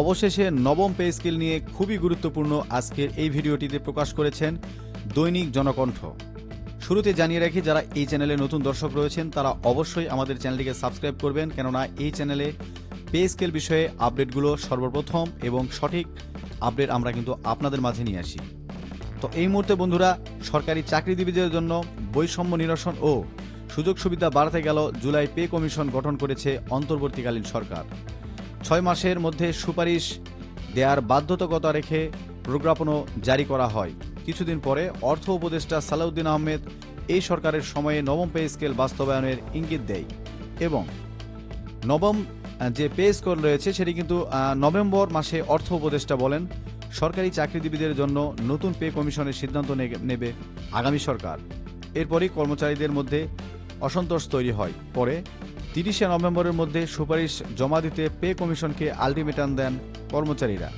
অবশেষে নবম pay scale নিয়ে খুবই গুরুত্বপূর্ণ আজকের এই ভিডিওটিতে প্রকাশ করেছেন দৈনিক জনকণ্ঠ। শুরুতে জানিয়ে রাখি, যারা এই চ্যানেলে নতুন দর্শক রয়েছেন, তারা অবশ্যই আমাদের চ্যানেলটিকে সাবস্ক্রাইব করবেন, কেননা এই চ্যানেলে পে স্কেল বিষয়ে আপডেটগুলো সর্বপ্রথম এবং সঠিক আপডেট আমরা কিন্তু আপনাদের মাঝে নিয়ে আসি। তো এই মুহূর্তে বন্ধুরা, সরকারি চাকরিজীবীদের জন্য বৈষম্য নিরসন ও সুযোগ সুবিধা বাড়াতে গেল জুলাই পে কমিশন গঠন করেছে অন্তর্বর্তীকালীন সরকার। ছয় মাসের মধ্যে সুপারিশ দেয়ার বাধ্যতকতা রেখে প্রজ্ঞাপনও জারি করা হয়। কিছুদিন পরে অর্থ উপদেষ্টা সালাউদ্দিন আহমেদ এই সরকারের সময়ে নবম পে স্কেল বাস্তবায়নের ইঙ্গিত দেয় এবং নবম যে পে স্কেল রয়েছে সেটি কিন্তু নভেম্বর মাসে অর্থ উপদেষ্টা বলেন, সরকারি চাকরিজীবীদের জন্য নতুন পে কমিশনের সিদ্ধান্ত নেবে আগামী সরকার। এরপরই কর্মচারীদের মধ্যে অসন্তোষ তৈরি হয়। পরে তিরিশে নভেম্বরের মধ্যে সুপারিশ জমা দিতে পে কমিশনকে আলটিমেটাম দেন কর্মচারীরা।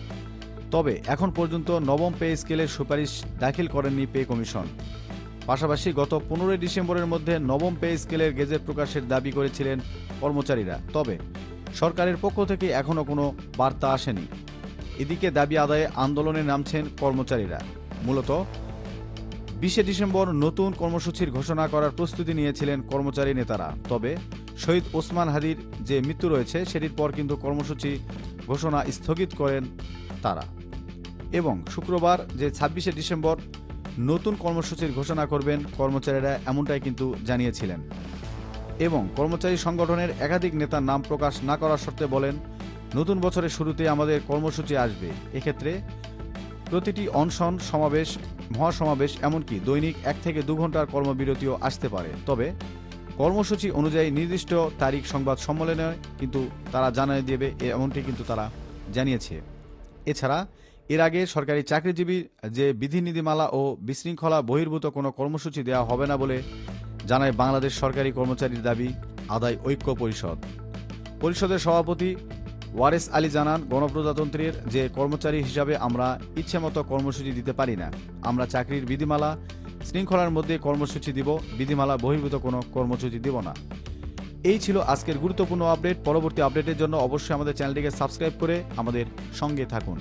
তবে এখন পর্যন্ত নবম পে স্কেলের সুপারিশ দাখিল করেননি পে কমিশন। পাশাপাশি গত পনেরোই ডিসেম্বরের মধ্যে নবম পে স্কেলের গেজেট প্রকাশের দাবি করেছিলেন কর্মচারীরা। তবে সরকারের পক্ষ থেকে এখনও কোনো বার্তা আসেনি। এদিকে দাবি আদায়ে আন্দোলনে নামছেন কর্মচারীরা। মূলত বিশে ডিসেম্বর নতুন কর্মসূচির ঘোষণা করার প্রস্তুতি নিয়েছিলেন কর্মচারী নেতারা। তবে শহীদ ওসমান হাদির যে মৃত্যু রয়েছে, সেটির পর কিন্তু কর্মসূচি ঘোষণা স্থগিত করেন তারা। এবং শুক্রবার যে ছাব্বিশে ডিসেম্বর নতুন কর্মসূচির ঘোষণা করবেন কর্মচারীরা এমনটাই কিন্তু জানিয়েছিলেন। এবং কর্মচারী সংগঠনের একাধিক নেতার নাম প্রকাশ না করার শর্তে বলেন, নতুন বছরের শুরুতে আমাদের কর্মসূচি আসবে। এক্ষেত্রে প্রতিটি অনশন সমাবেশ, মহাসমাবেশ, এমনকি দৈনিক এক থেকে দু ঘণ্টার কর্মবিরতিও আসতে পারে। তবে কর্মসূচি অনুযায়ী নির্দিষ্ট তারিখ সংবাদ সম্মেলনে কিন্তু তারা জানিয়ে দেবে, এমনটি কিন্তু তারা জানিয়েছে। এছাড়া, এর আগে সরকারি চাকরিজীবী যে বিধিনিধিমালা ও বিশৃঙ্খলা বহির্ভূত কোনো কর্মসূচি দেওয়া হবে না বলে জানায় বাংলাদেশ সরকারি কর্মচারীর দাবি আদায় ঐক্য পরিষদ। পরিষদের সভাপতি ওয়ারেস আলী জানান, গণপ্রজাতন্ত্রের যে কর্মচারী হিসাবে আমরা ইচ্ছেমতো কর্মসূচি দিতে পারি না। আমরা চাকরির বিধিমালা শৃঙ্খলার মধ্যে কর্মসূচি দিব, বিধিমালা বহির্ভূত কোনো কর্মসূচি দিব না। এই ছিল আজকের গুরুত্বপূর্ণ আপডেট। পরবর্তী আপডেটের জন্য অবশ্যই আমাদের চ্যানেলটিকে সাবস্ক্রাইব করে আমাদের সঙ্গে থাকুন।